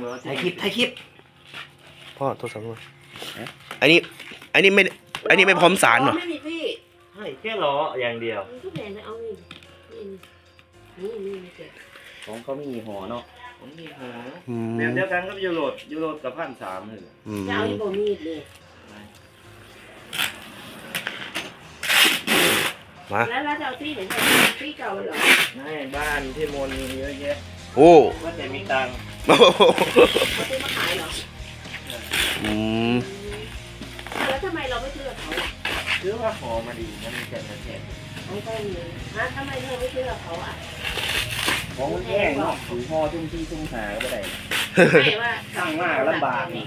เหรอถ่ายคลิปถ่ายคลิปพ่อโทรศัพท์มาเอ๊ะอันนี้ อันนี้ไม่ อันนี้ไม่พร้อมสารเหรอ ไม่มีพี่ใช่แค่ล้ออย่างเดียวมันทุกแผงเลยเอานี่นี่นี่นี่เจ็บของเขามีห่อเนาะผมมีห่ออืมแบบเดียวกันกับยูโรดยูโรดกับพันสามเลยอืมจะเอาที่โบมีดเลยมาแล้วแล้วจะเอาที่ไหนที่เก่าเหรอให้บ้านที่มนมีเยอะแยะโอ้ว่าแต่มีตังค์ โอ้โหเขาซื้อมาขายเหรออืมแล้วทำไมเราไม่ซื้อกับเขาอะซื้อว่าห่อมาดีมันมีแต่ละแถบเอาไปเลยฮะทำไมเธอไม่ซื้อกับเขาอะของมันแพงเนาะถือห่อทุ่มที่ทุ่มหาก็ได้ไม่ว่าสร้างมากลำบากนี่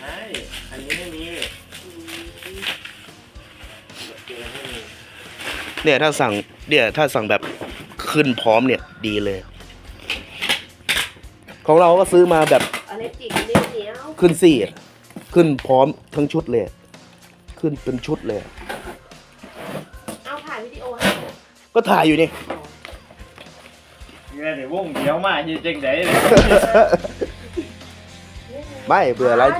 ใช่อันนี้ไม่มีเจอไม่มีเนี่ยถ้าสั่งเนี่ยถ้าสั่งแบบขึ้นพร้อมเนี่ยดีเลย ของเราก็ซื้อมาแบบอะไรจิกเลี้ยวเหนียวขึ้นสี่อะขึ้นพร้อมทั้งชุดเลย ขึ้นเป็นชุดเลย เอาถ่ายวิดีโอให้ก็ถ่ายอยู่นี่ เงี้ยเดี๋ยววงเดียวมาอยู่จังไดเลยไม่เบื่อร้าน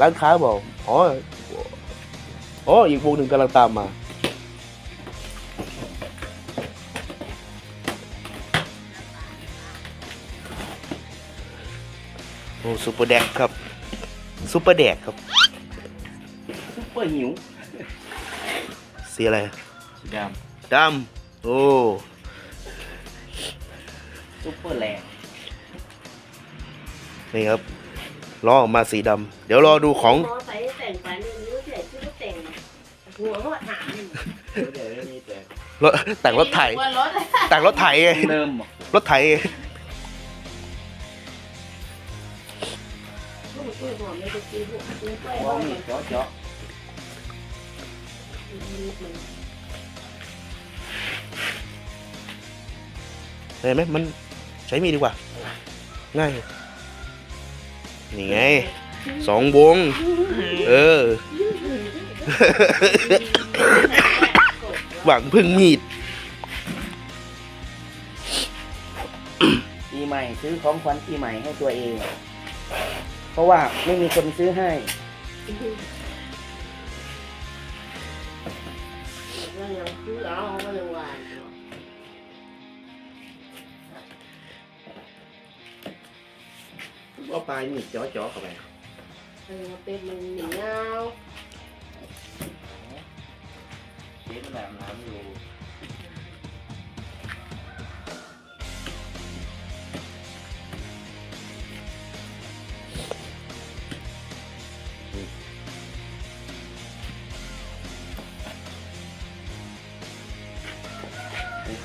ร้านค้าบอกอ๋ออ๋ออีกวงหนึ่งกำลังตามมา โอ้ซูเปอร์แดกครับซูเปอร์แดกครับซุปเปอร์หิวสีอะไรสีดดำโอ้ำซุปเปอร์แรงนี่ครับล้อออกมาสีดำเดี๋ยวรอดูของมอใส่แต่งไปเนี่ยนี่ก็เสียชื่อแต่งหัวก็หาเดี๋ยวไม่มีแต่รถแต่งรถไถหัวรถแต่งรถไถไงเริ่มรถไถ ว่ามีเจาะเจาะเห็นไหมมันใช้มีดดีกว่า ง่าย นี่ไงสองวง เออ หวังพึ่งมีดปีใหม่ซื้อของขวัญปีใหม่ให้ตัวเอง เพราะว่าไม่มีคนซื้อให้ ก็ยังซื้อเอาก็ยังหวานเอาปลายมีดจ่อจ่อเข้าไปเออเป็นมันเหนียว เจ๊มันแบบน้ำอยู่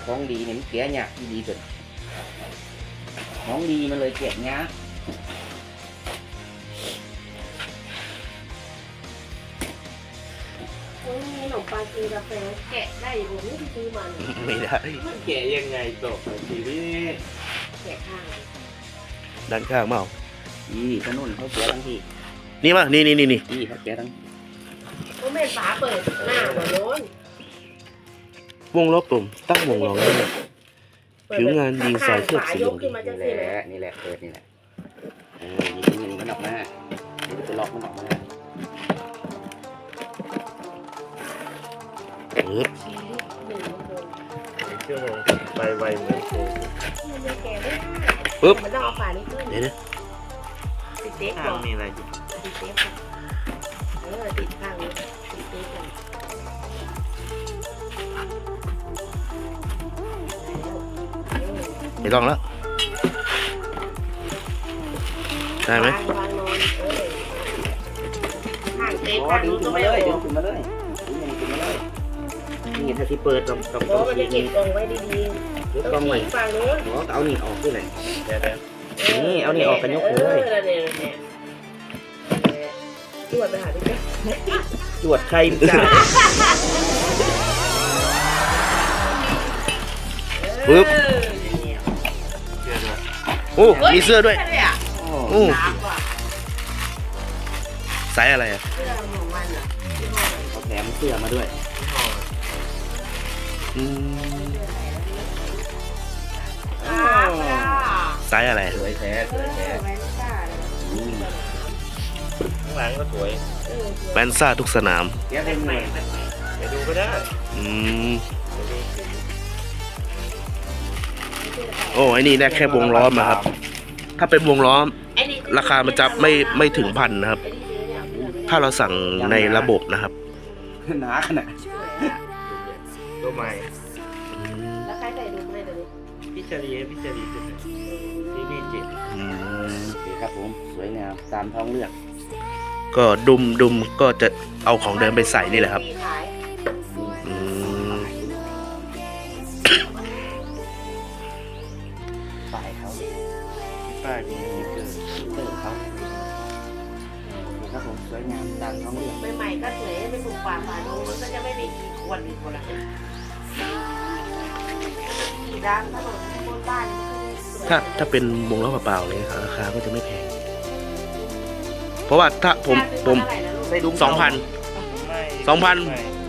ของดีเนี่ยมันแกะยากที่ดีเกินของดีมันเลยแกะยากโอ้ยมีขนมปังกินกาแฟแกะได้อยู่ผมไม่ได้ซื้อมันไม่ได้มันแกะยังไงตกเลยทีนี้แกะข้างด้านข้างเปล่าอีถนนเขาแกะทั้งที่นี่มานี่นี่นี่นี่อีเขาแกะทั้งก็แม่ฝาเปิดหน้าหัวโน้น วงล้อปุ่มตั้งวงล้อแล้วเนี่ยผิวงานดีไซน์เคลือบสียกขึ้นมาจะนี่สิแหเลยละนี่แหละเปิดนี่แหละเออยิงเงินมันออกมาเดี๋ยวจะล็อกมันออกมาปึ๊บเชื่อผมไปไวเหมือนโคปึ๊บมันต้องเอาฝานี้ขึ้นเดี๋ยวนะติดเทปข้าก่งอนมีอะไรอยู่ติดเทปก่อนเออติดข้างนี้ติดเทปก่อน ไม่ต้องแล้วได้ไหมวางวางนอนเออข้างเทปอ๋อข้างดึงนู้นขึ้ก็นมาไม่เลยโอดึงขึ้นมาเลยดึงขึ้นมาเลยนี่ถ้าที่เปิดต้องต้องโอ้ต้องมันฉีจะกเก็นี่บกล่องไว้ดียๆกกล้องไว้ฉีกฝั่งนู้นอ๋อเอานี่ออกด้วยเลยเดี๋ยวเดี๋ยวนี่เอานี่ออกกันยกเลยออเนี่ยเนี่ยตรวจไปหาดิเจ้าจวดใครจ้าปึ๊บ โอ้มีเสื้อด้วยใช่เลยอะโอ้น้ำว่ะไซส์อะไรอะเสื้อของมันอะที่ห้อมันเขาแถมเสื้อมาด้วยอืมครับค่ะไซส์อะไร สวยแท้สวยแท้ไว้ไม่กล้าเลยหลังก็สวยเออแวนซ่าทุกสนามเกียร์เต็มเลยไปดูก็ได้ อืม โอ้ไอ้นี่ได้แค่วงล้อมอะครับ ถ้าเป็นวงล้อมไอ้นี่ราคามันจะไม่ไม่ถึงพันนะครับไอ้นี่ซื้อเนี่ยเพื่อนถ้าเราสั่งในระบบนะครับหนาขนาดตัวใหม่แล้วใครใส่ดูให้ตัวนี้พิจารีพิจารีจุดไหนที่นี่เจ็ดอืมโอเคครับผมสวยงามตามท้องเลือกก็ดุมดุมก็จะเอาของเดิมไปใส่นี่แหละครับ ป้ายเขาป้ายมีสติ๊กเกอร์สติ๊กเกอร์เขาโอเคครับผมสวยงามตามท้องเลือกใหม่ๆก็สวยไม่ถูกปากปากดูมันก็จะไม่มีกี่ควนอีกคนละกี่ร้านถนนบนบ้านมันก็จะสวยถ้าถ้าเป็นวงล้อเปล่าๆเลยราคาก็จะไม่แพง เพราะว่าถ้าผมผมเท่าไหร่นะลูกได้ดุมสองพันไม่สองพัน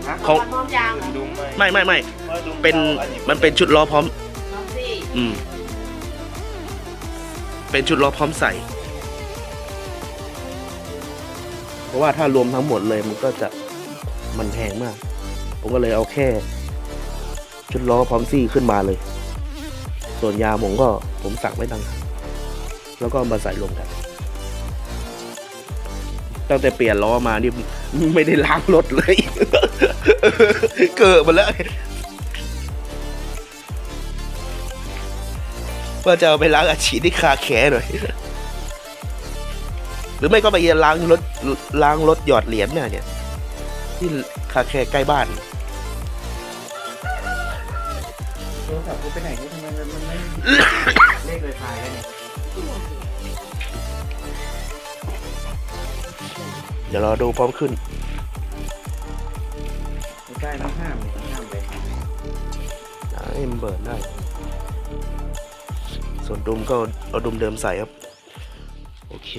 ฮะของพร้อมยางเหรอดุมไม่ไม่ไม่ไม่พราะดุมเป็นอัมันเป็นชุดล้อพร้อมน้องซี่อืม เป็นชุดล้อพร้อมใส่ เพราะว่าถ้ารวมทั้งหมดเลยมันก็จะมันแพงมาก ผมก็เลยเอาแค่ ชุดล้อพร้อมซี่ขึ้นมาเลย ส่วนยาผมก็ผมสั่งไว้ดังแล้วก็มาใส่รวมกันตั้งแต่เปลี่ยนล้อมานี่ไม่ได้ล้างรถเลย เกิดมาแล้ว ว่าจะเอาไปล้างอาชีพที่คาแคร์หน่อย หรือไม่ก็ไปล้างรถล้างรถหยอดเหรียญเนี่ยเนี่ยที่คาแคร์ใกล้บ้านโทรศัพท์กูไปไหนเนี่ยทำไมมันมันไม่เลขเลยพายแล้วเนี่ยเดี๋ยวเราดูพร้อมขึ้นไม่ใช่ต้องห้ามเลยต้องห้ามเลยให้มันเบิร์นได้ ส่วนดุมก็เอาดุมเดิมใส่ครับ โอเค